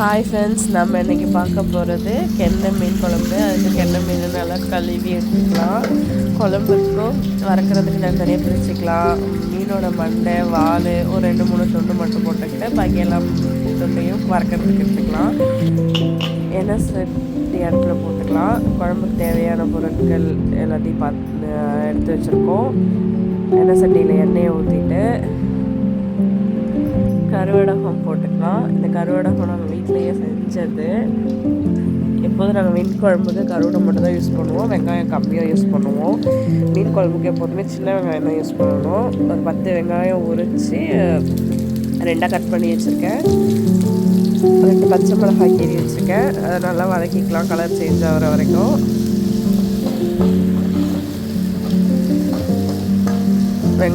Hi friends நம்ம இன்றைக்கி பார்க்க போகிறது கெண்டை மீன் குழம்பு. அதுக்கு கெண்டை மீன் நல்லா கழுவி எடுத்துக்கலாம். குழம்புக்கும் வறுக்கிறதுக்கு நான் நிறைய பிரிச்சுக்கலாம். மீனோட மண்டை வால் ஒரு ரெண்டு மூணு துண்டு மட்டும் போட்டுக்கிட்டு பாக்கி எல்லாம் துண்டையும் வறுக்கிறதுக்கு எடுத்துக்கலாம். எண்ணெய் சட்டி அடுப்பில் போட்டுக்கலாம். குழம்புக்கு தேவையான பொருட்கள் எல்லாத்தையும் பார்த்து எடுத்து வச்சுருக்கோம். எண்ணெய் சட்டியில் எண்ணெயை ஊற்றிட்டு கருவடகம் போட்டுக்கலாம். இந்த கருவடகம் நாங்கள் வீட்டிலையே செஞ்சது. எப்போதும் நாங்கள் மீன் குழம்புக்கு கருவடை மட்டும் தான் யூஸ் பண்ணுவோம். வெங்காயம் கம்மியாக யூஸ் பண்ணுவோம். மீன் குழம்புக்கு எப்போதுமே சின்ன வெங்காயம் தான் யூஸ் பண்ணணும். ஒரு பத்து வெங்காயம் உரித்து ரெண்டாக கட் பண்ணி வச்சுருக்கேன். ரெண்டு பச்சை மிளகாய் கீறி வச்சுருக்கேன். அதை நல்லா வதக்கிக்கலாம். கலர் சேஞ்ச் ஆகிற வரைக்கும்.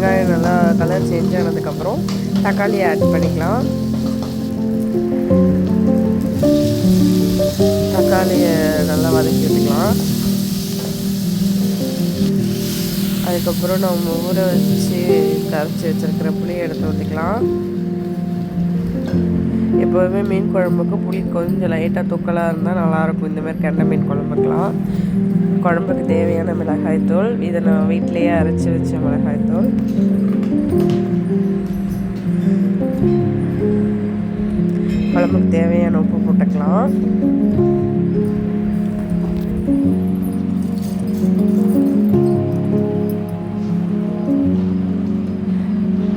வெங்காயம் நல்லா கலர் சேஞ்ச் ஆனதுக்கப்புறம் தக்காளி ஆட் பண்ணிக்கலாம். தக்காளியை நல்லா வதக்கி விட்டுக்கலாம். அதுக்கப்புறம் நம்ம ஊற வச்சு கரைச்சி வச்சுருக்கிற புளியை எடுத்து ஊற்றிக்கலாம் எப்போதுமே மீன் குழம்புக்கு புளி கொஞ்சம் லைட்டாக தூக்கலாக இருந்தால் நல்லாயிருக்கும் இந்தமாதிரி கெண்டை மீன் குழம்புக்கெலாம் குழம்புக்கு தேவையான மிளகாய்த்தூள் இதை நான் வீட்டிலையே அரைச்சி வச்ச மிளகாய்த்தூள் குழம்புக்கு தேவையான உப்பு போட்டுக்கலாம்.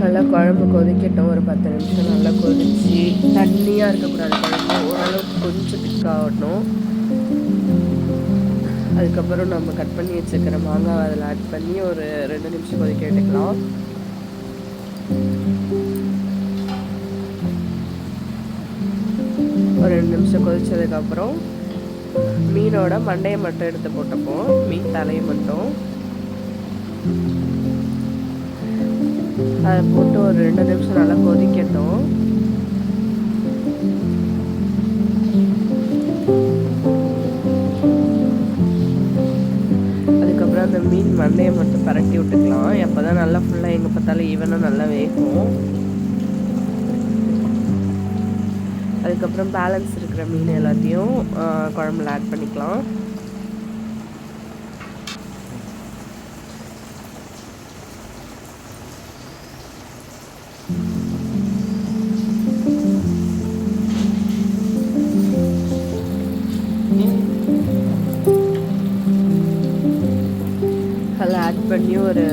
நல்லா குழம்பு கொதிக்கட்டும் ஒரு பத்து நிமிஷம் நல்லா கொதிச்சு தண்ணியாக இருக்கக்கூடாது குழம்பு ஓரளவுக்கு கொஞ்சம் திக்காகட்டும். அதுக்கப்புறம் நம்ம கட் பண்ணி வச்சுருக்கிற மாங்காய் அதில் ஆட் பண்ணி ஒரு ரெண்டு நிமிஷம் கொதிக்க விட்டுக்கலாம். ஒரு ரெண்டு நிமிஷம் கொதிச்சதுக்கப்புறம் மீனோட மண்டையை மட்டும் எடுத்து போட்டுப்போம். மீன் தலையை மட்டும். அதை போட்டு ஒரு ரெண்டு நிமிஷம் நல்லா கொதிக்கட்டும். அதுக்கப்புறம் அந்த மீன் மண்டையை மட்டும் பரட்டி விட்டுக்கலாம். அப்போ தான் நல்லா ஃபுல்லாக எங்கே பார்த்தாலும் ஈவனாக நல்லா வேகும். அதுக்கப்புறம் பேலன்ஸ் இருக்கிற மீன் எல்லாத்தையும் குழம்புல ஆட் பண்ணிக்கலாம். அதில் ஒரு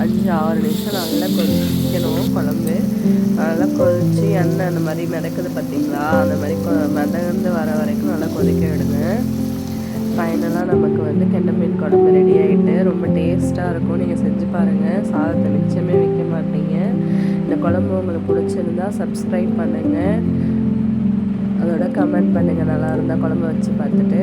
அஞ்சு ஆறு நிமிஷம் நல்லா கொதிக்கணும் குழம்பு. நல்லா கொதித்து எண்ணெய் அந்த மாதிரி மிதக்குது பார்த்தீங்களா அந்த மாதிரி கொ மிதந்து வர வரைக்கும் நல்லா கொதிக்க விடுங்க. ஃபைனலாக நமக்கு வந்து கெண்டை மீன் குழம்பு ரெடி ஆகிட்டு ரொம்ப டேஸ்ட்டாக இருக்கும். நீங்கள் செஞ்சு பாருங்கள் சாதத்தை மிச்சமே வைக்க மாட்டீங்க. இந்த குழம்பு உங்களுக்கு பிடிச்சிருந்தா சப்ஸ்கிரைப் பண்ணுங்கள் அதோட கமெண்ட் பண்ணுங்கள் நல்லா இருந்தால் குழம்பு வச்சு பார்த்துட்டு.